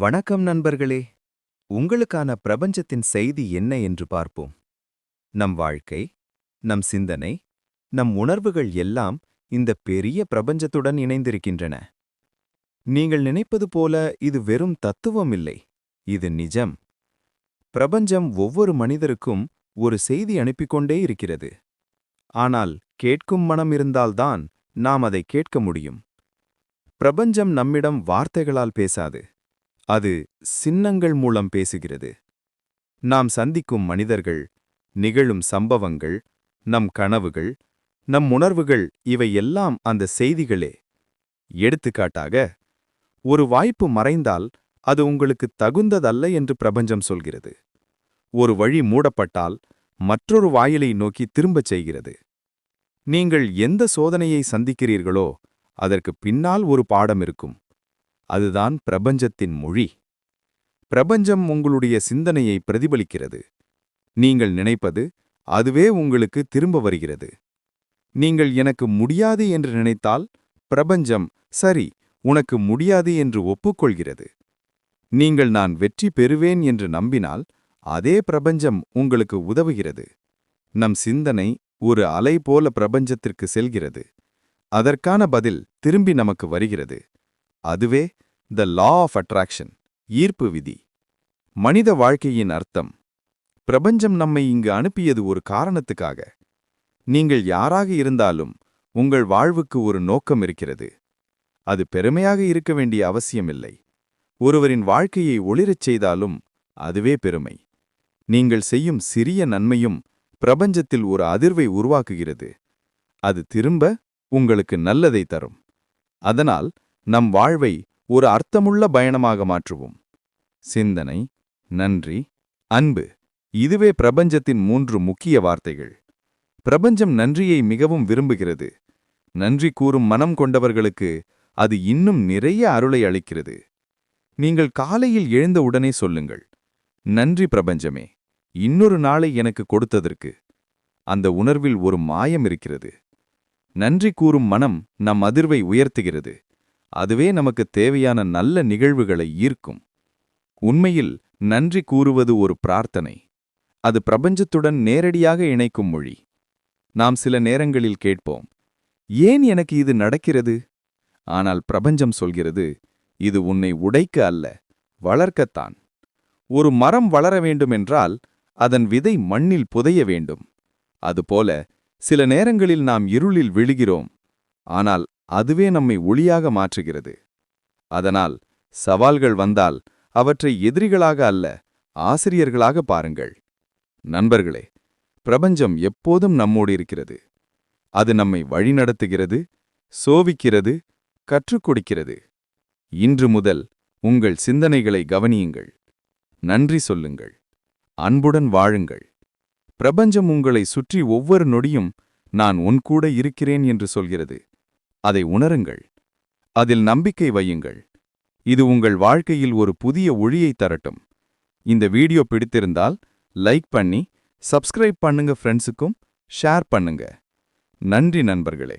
வணக்கம் நண்பர்களே. உங்களுக்கான பிரபஞ்சத்தின் செய்தி என்ன என்று பார்ப்போம். நம் வாழ்க்கை நம் சிந்தனை நம் உணர்வுகள் எல்லாம் இந்த பெரிய பிரபஞ்சத்துடன் இணைந்திருக்கின்றன. நீங்கள் நினைப்பது போல இது வெறும் தத்துவம் இல்லை. இது நிஜம். பிரபஞ்சம் ஒவ்வொரு மனிதருக்கும் ஒரு செய்தி அனுப்பிக்கொண்டே இருக்கிறது. ஆனால் கேட்கும் மனம் இருந்தால்தான் நாம் அதை கேட்க முடியும். பிரபஞ்சம் நம்மிடம் வார்த்தைகளால் பேசாது. அது சின்னங்கள் மூலம் பேசுகிறது. நாம் சந்திக்கும் மனிதர்கள் நிகழும் சம்பவங்கள் நம் கனவுகள் நம் உணர்வுகள் இவை எல்லாம் அந்த செய்திகளே. எடுத்துக்காட்டாக ஒரு வாய்ப்பு மறைந்தால் அது உங்களுக்கு தகுந்ததல்ல என்று பிரபஞ்சம் சொல்கிறது. ஒரு வழி மூடப்பட்டால் மற்றொரு வாயிலை நோக்கி திரும்பச் செய்கிறது. நீங்கள் எந்த சோதனையை சந்திக்கிறீர்களோ அதற்கு பின்னால் ஒரு பாடம் இருக்கும். அதுதான் பிரபஞ்சத்தின் மொழி. பிரபஞ்சம் உங்களுடைய சிந்தனையை பிரதிபலிக்கிறது. நீங்கள் நினைப்பது அதுவே உங்களுக்கு திரும்ப வருகிறது. நீங்கள் எனக்கு முடியாது என்று நினைத்தால் பிரபஞ்சம் சரி உனக்கு முடியாது என்று ஒப்புக்கொள்கிறது. நீங்கள் நான் வெற்றி பெறுவேன் என்று நம்பினால் அதே பிரபஞ்சம் உங்களுக்கு உதவுகிறது. நம் சிந்தனை ஒரு அலை போல பிரபஞ்சத்திற்கு செல்கிறது. அதற்கான பதில் திரும்பி நமக்கு வருகிறது. அதுவே த லா ஆஃப் அட்ராக்ஷன் ஈர்ப்பு விதி. மனித வாழ்க்கையின் அர்த்தம். பிரபஞ்சம் நம்மை இங்கு அனுப்பியது ஒரு காரணத்துக்காக. நீங்கள் யாராக இருந்தாலும் உங்கள் வாழ்வுக்கு ஒரு நோக்கம் இருக்கிறது. அது பெருமையாக இருக்க வேண்டிய அவசியமில்லை. ஒருவரின் வாழ்க்கையை ஒளிரச் செய்தாலும் அதுவே பெருமை. நீங்கள் செய்யும் சிறிய நன்மையும் பிரபஞ்சத்தில் ஒரு அதிர்வை உருவாக்குகிறது. அது திரும்ப உங்களுக்கு நல்லதை தரும். அதனால் நம் வாழ்வை ஒரு அர்த்தமுள்ள பயணமாக மாற்றுவோம். சிந்தனை நன்றி அன்பு இதுவே பிரபஞ்சத்தின் மூன்று முக்கிய வார்த்தைகள். பிரபஞ்சம் நன்றியை மிகவும் விரும்புகிறது. நன்றி கூறும் மனம் கொண்டவர்களுக்கு அது இன்னும் நிறைய அருளை அளிக்கிறது. நீங்கள் காலையில் எழுந்த உடனே சொல்லுங்கள் நன்றி பிரபஞ்சமே இன்னொரு நாளை எனக்கு கொடுத்ததற்கு. அந்த உணர்வில் ஒரு மாயம் இருக்கிறது. நன்றி கூறும் மனம் நம் அதிர்வை உயர்த்துகிறது. அதுவே நமக்கு தேவையான நல்ல நிகழ்வுகளை ஈர்க்கும். உண்மையில் நன்றி கூறுவது ஒரு பிரார்த்தனை. அது பிரபஞ்சத்துடன் நேரடியாக இணைக்கும் மொழி. நாம் சில நேரங்களில் கேட்போம் ஏன் எனக்கு இது நடக்கிறது? ஆனால் பிரபஞ்சம் சொல்கிறது இது உன்னை உடைக்க அல்ல வளர்க்கத்தான். ஒரு மரம் வளர வேண்டுமென்றால் அதன் விதை மண்ணில் புதைய வேண்டும். அதுபோல சில நேரங்களில் நாம் இருளில் விழுகிறோம் ஆனால் அதுவே நம்மை ஒளியாக மாற்றுகிறது. அதனால் சவால்கள் வந்தால் அவற்றை எதிரிகளாக அல்ல ஆசிரியர்களாக பாருங்கள். நண்பர்களே பிரபஞ்சம் எப்போதும் நம்மோடு இருக்கிறது. அது நம்மை வழிநடத்துகிறது சோவிக்கிறது கற்றுக் கொடுக்கிறது. இன்று முதல் உங்கள் சிந்தனைகளை கவனியுங்கள். நன்றி சொல்லுங்கள். அன்புடன் வாழுங்கள். பிரபஞ்சம் உங்களை சுற்றி ஒவ்வொரு நொடியும் நான் உன் கூட இருக்கிறேன் என்று சொல்கிறது. அதை உணருங்கள். அதில் நம்பிக்கை வையுங்கள். இது உங்கள் வாழ்க்கையில் ஒரு புதிய ஒளியை தரட்டும். இந்த வீடியோ பிடித்திருந்தால் லைக் பண்ணி சப்ஸ்கிரைப் பண்ணுங்க ஃப்ரெண்ட்ஸுக்கும் ஷேர் பண்ணுங்க. நன்றி நண்பர்களே.